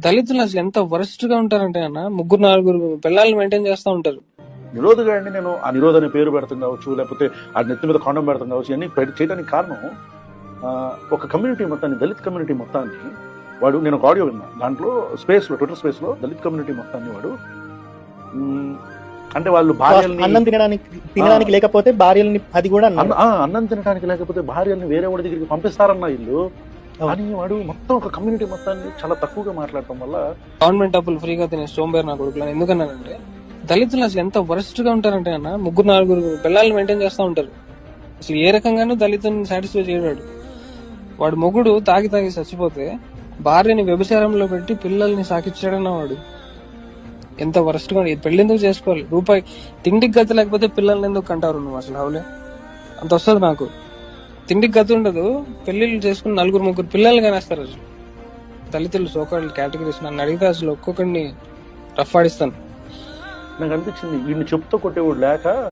దళితులు అసలు ఎంత వరస్ట్గా ఉంటారంటే అన్న ముగ్గురు నలుగురు పిల్లల్ని మెయింటైన్ చేస్తూ ఉంటారు. నిరోధగా అండి నేను. ఆ నిరోధ అనే పేరు పెడతాం కావచ్చు లేకపోతే ఆ నెత్తి మీద కాండం పెడతాం కావచ్చు ఇవన్నీ పెట్టి చేయడానికి కారణం ఆ, ఒక కమ్యూనిటీ మొత్తాన్ని దళిత్ కమ్యూనిటీ మొత్తాన్ని వాడు నేను ఒక ఆడియో విన్నా. దాంట్లో స్పేస్లో ట్విట్టర్ స్పేస్లో దళిత్ కమ్యూనిటీ మొత్తాన్ని వాడు అంటే వాళ్ళు భార్యల్ని అన్నం తినడానికి తినడానికి లేకపోతే భార్యల్ని అది కూడా అన్నాడు. అన్న- ఆ, అన్నం తినడానికి లేకపోతే భార్యల్ని వేరే వాడి దగ్గరికి పంపిస్తారన్న ఇల్లు. అని వాడు మొత్తం ఒక కమ్యూనిటీ మొత్తాన్ని చాలా తక్కువగా మాట్లాడటం వల్ల గవర్నమెంట్ డబ్బులు ఫ్రీగా తినే సోంబేర్ నా కొడుకులు అని ఎందుకన్నానంటే దళితులు అసలు ఎంత వరస్ట్గా ఉంటారంటే అన్న ముగ్గురు నలుగురు పిల్లల్ని మెయింటైన్ చేస్తూ ఉంటారు. అసలు ఏ రకంగానూ దళితుని సాటిస్ఫై చేయడాడు వాడు మొగుడు తాగి తాగి చచ్చిపోతే భార్యని వ్యభిచారంలో పెట్టి పిల్లల్ని సాకిచ్చాడన్న వాడు. ఎంత వరస్ట్గా పెళ్ళి ఎందుకు చేసుకోవాలి? రూపాయి తిండికి గతి లేకపోతే పిల్లల్ని ఎందుకు కంటారు నువ్వు? అసలు హౌలే అంత వస్తుంది నాకు. తిండికి గతి ఉండదు. పెళ్ళిళ్ళు చేసుకుని నలుగురు ముగ్గురు పిల్లల్ని కానేస్తారు అసలు. దళితులు సోకాళ్ళు కేటగిరీస్ నన్ను అడిగితే అసలు ఒక్కొక్కడిని రఫ్ ఆడిస్తాను. నాకు అనిపించింది వీడిని చెప్తూ కొట్టేవాడు లేక